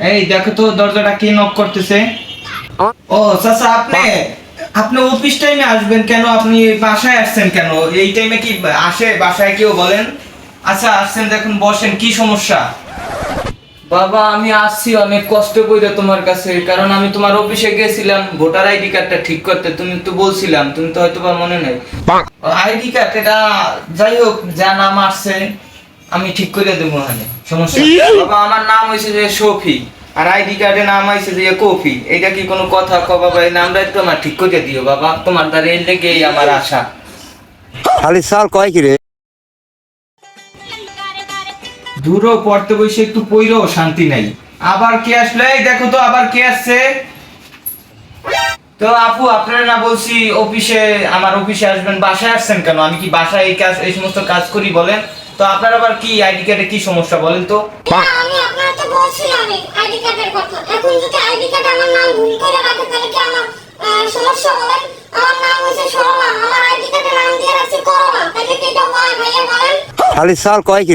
এই দেখো তো দরজাটা কে নক করতেছে। ও চাচা আপনি আপনি অফিস টাইমে আসবেন কেন? আপনি বাসায় আসছেন কেন? এই টাইমে কি আসে? বাসায় কেউ বলেন? আচ্ছা আসছেন দেখুন বসেন কি সমস্যা? বাবা আমি আসছি অনেক কষ্ট করে তোমার কাছে কারণ আমি তোমার অফিসে গেছিলাম ভোটার আইডি কার্ডটা ঠিক করতে তুমি তো বলছিলাম তুমি তো হয়তো বা মনে নেই। আইডি কার্ড এটা যাই হোক যা নাম আসছে আমি ঠিক করে দেবো ওখানে সমস্যা বাবা আমার নাম হয়েছে যে শফি আর আইডি কার্ডে নাম হয়েছে যে কফি। এটা কি কোনো কথা? কো বাবা এই নামটা একটু আমার ঠিক করে দিও বাবা তোমার দ্বারা এর লেগেই আমার আশা। খালি সাল কয় কি রে? দূরও পড়তে বসে একটু পইরেও শান্তি নাই। আবার কে আসলে? এই দেখো তো আবার কে আসছে? তো আপু আপনারা না বলছি অফিসে আমার অফিসে আসবেন বাসায় আসছেন কেন? আমি কি বাসায় এই কাজ এই সমস্ত কাজ করি বলেন? তো আপনার আবার কি আইডি কার্ডে কি সমস্যা বলেন তো? আমি আপনার তো বলছিলাম আইডি কার্ডের কথা। এখন যদি আইডি কার্ডে আমার নাম ভুল করে রাখে তাহলে কি আমার সমস্যা বলেন আমার নাম হচ্ছে সরলা আমার আইডি কার্ডে নাম দিয়ে রাখছি করোনা। তাহলে কি এটা হয় ভাইয়া বলেন? খালি সাল কয় কি